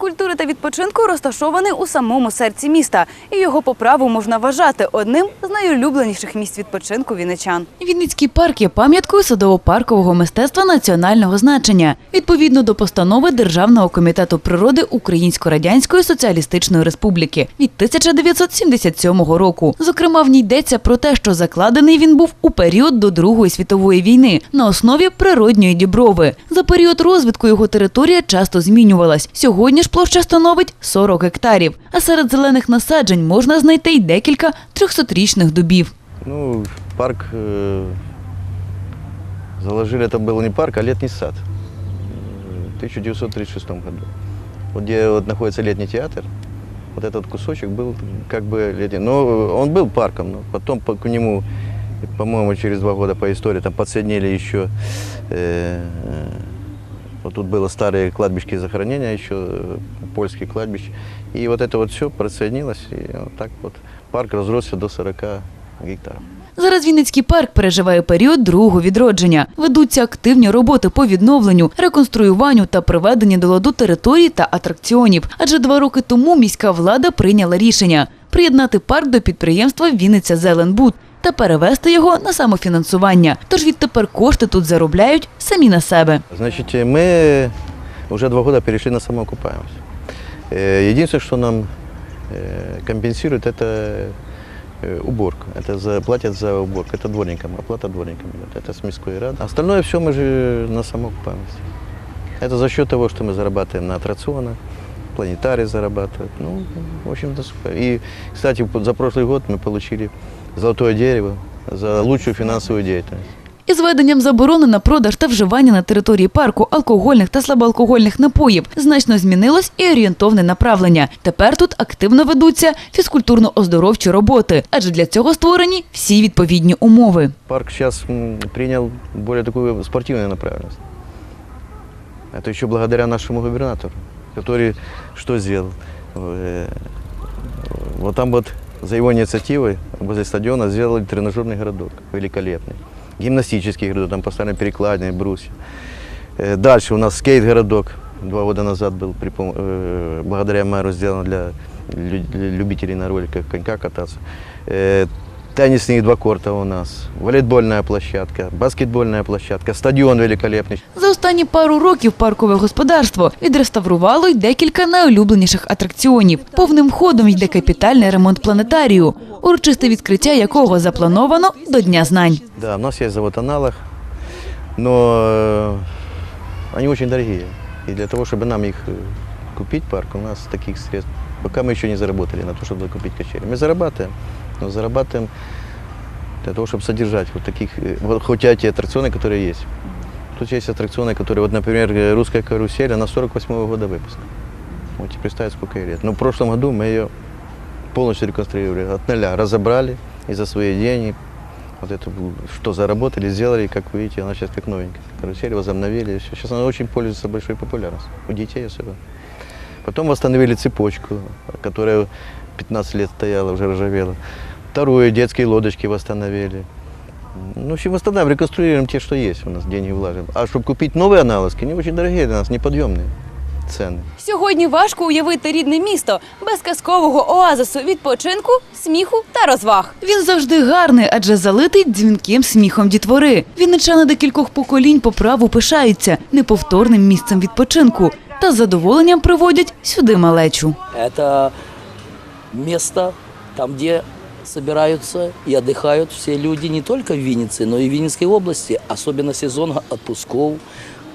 культури та відпочинку розташований у самому серці міста, і його по праву можна вважати одним з найулюбленіших місць відпочинку вінничан. Вінницький парк є пам'яткою садово-паркового мистецтва національного значення, відповідно до постанови Державного комітету природи Українсько-радянської соціалістичної республіки від 1977 року. Зокрема, в ній йдеться про те, що закладений він був у період до Другої світової війни на основі природньої діброви. За період розвитку його територія часто змінювалась. Сьогодні ж площа становить 40 гектарів. А серед зелених насаджень можна знайти й декілька 300-річних дубів. Ну, парк э, заложили, это был не парк, а летний сад в 1936 году. Вот где вот находится летний театр, вот этот кусочек был как бы летний. Но он был парком, но потом по, к нему, по-моему, через два года по истории там подсоединили еще э, вот тут было старые кладбищки захоронения, еще э, польские кладбища. И вот это вот все присоединилось, и вот так вот парк разросся до 40 гектаров. Зараз Вінницький парк переживає період другого відродження. Ведуться активні роботи по відновленню, реконструюванню та приведенню до ладу територій та атракціонів. Адже два роки тому міська влада прийняла рішення приєднати парк до підприємства Вінниця Зеленбуд та перевести його на самофінансування. Тож відтепер кошти тут заробляють самі на себе. Значит, э, мы уже два года перешли на самоокупаемость. Э, Единственное, что нам э, компенсирует, это э, уборка. Это за, платят за уборку. Это дворникам, оплата дворникам идет. Это с мирской рад. Остальное все мы же на самоокупаемости. Это за счет того, что мы зарабатываем на аттракционах, планетарий зарабатывает. Ну, в общем-то, супер. И, кстати, за прошлый год мы получили золотое дерево за лучшую финансовую деятельность. Із введенням заборони на продаж та вживання на території парку алкогольних та слабоалкогольних напоїв значно змінилось і орієнтовне направлення. Тепер тут активно ведуться фізкультурно-оздоровчі роботи, адже для цього створені всі відповідні умови. Парк сейчас м, принял более такую спортивную направленность. Это еще благодаря нашему губернатору, который что сделал? Э, Вот там вот за его инициативой возле стадиона сделали тренажерный городок великолепный. Гимнастический городок, там поставлены перекладины, брусья. Э, Дальше у нас скейт-городок два года назад был, при пом- э, благодаря мэру сделан для лю- для любителей на роликах конька кататься. Э, Теннисные два корта у нас, волейбольная площадка, баскетбольная площадка, стадион великолепный. За останні пару років паркове господарство відреставрувало й декілька найулюбленіших атракціонів. Повним ходом йде капітальний ремонт планетарію, урочисте відкриття якого заплановано до Дня знань. Да, у нас есть завод аналог, но э, они очень дорогие. И для того, чтобы нам их э, купить, парк, у нас таких средств, пока мы еще не заработали на то, чтобы купить качели. Мы зарабатываем, Но зарабатываем для того, чтобы содержать вот таких, э, вот хотя те аттракционы, которые есть. Тут есть аттракционы, которые, вот, например, э, русская карусель, она 48 года выпуска. Можете представить, сколько ей лет. Но в прошлом году мы ее полностью реконструировали, от нуля разобрали и за свои деньги вот это, что заработали, сделали, как вы видите, она сейчас как новенькая. Карусель возобновили, все. Сейчас она очень пользуется большой популярностью, у детей особенно. Потом восстановили цепочку, которая 15 лет стояла, уже ржавела. Вторую, детские лодочки восстановили. Ну, в общем, восстанавливаем, реконструируем те, что есть у нас, деньги вложим. А чтобы купить новые аналоги, они очень дорогие для нас, неподъемные цены. Сьогодні важко уявити рідне місто без казкового оазису відпочинку, сміху та розваг. Він завжди гарний, адже залитий дзвінким сміхом дітвори. Вінничани до кількох поколінь по праву пишаються неповторним місцем відпочинку та з задоволенням приводять сюди малечу. Это место, там, где собираются и отдыхают все люди не только в Виннице, но и в Винницкой области, особенно сезон отпусков.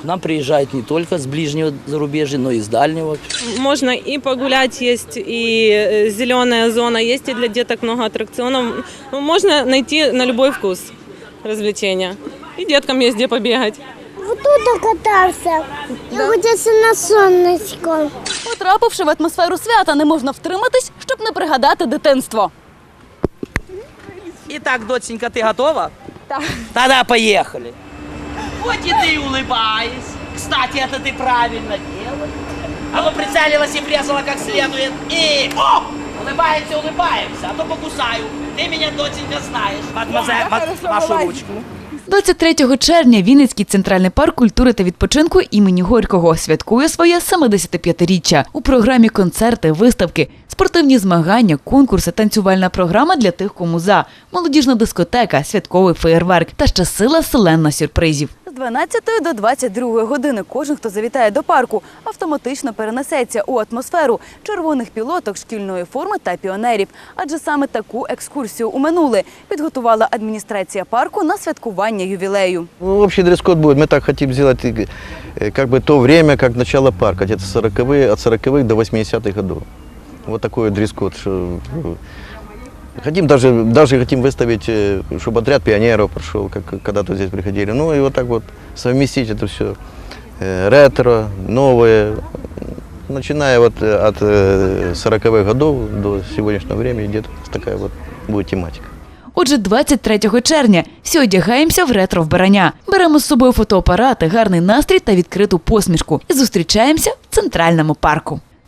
К нам приезжают не только с ближнего зарубежья, но и с дальнего. Можно и погулять, есть и зеленая зона, есть и для деток много аттракционов. Ну, Можно найти на любой вкус развлечения. И деткам есть где побегать. Вот тут катався. Я хотівся на сонечко. Потрапивши в атмосферу свята, не можна втриматись, щоб не пригадати дитинство. Итак, доченька, ты готова? Да. Тогда поехали. Вот и ты улыбаясь. Кстати, это ты правильно делаешь. А ну прицелилась и врезала как следует. И... О! Улыбаемся, улыбаемся, а то покусаю. Ты меня, доченька, знаешь. Мадемуазель, ма- вашу ручку. 23 червня Вінницький центральний парк культури та відпочинку імені Горького святкує своє 75-річчя. У програмі концерти, виставки, спортивні змагання, конкурси, танцювальна програма для тих, кому за, молодіжна дискотека, святковий феєрверк та ще сила селена сюрпризів. З 12 до 22 години кожен, хто завітає до парку, автоматично перенесеться у атмосферу червоних пілоток, шкільної форми та піонерів. Адже саме таку екскурсію у минуле підготувала адміністрація парку на святкування ювілею. Ну, общий дресс-код будет. Мы так хотим сделать э, как бы то время, как начало парка, где-то 40 от 40 до 80-х годов. Вот такой вот дресс-код. что, э, Хотим даже, даже хотим выставить, э, чтобы отряд пионеров прошел, как когда-то здесь приходили. Ну и вот так вот совместить это все ретро, новое, начиная вот э, от 40-х годов до сегодняшнего времени где-то такая вот будет тематика. Отже, 23 червня всі одягаємося в ретро вбирання. Беремо з собою фотоапарати, гарний настрій та відкриту посмішку і зустрічаємося в центральному парку.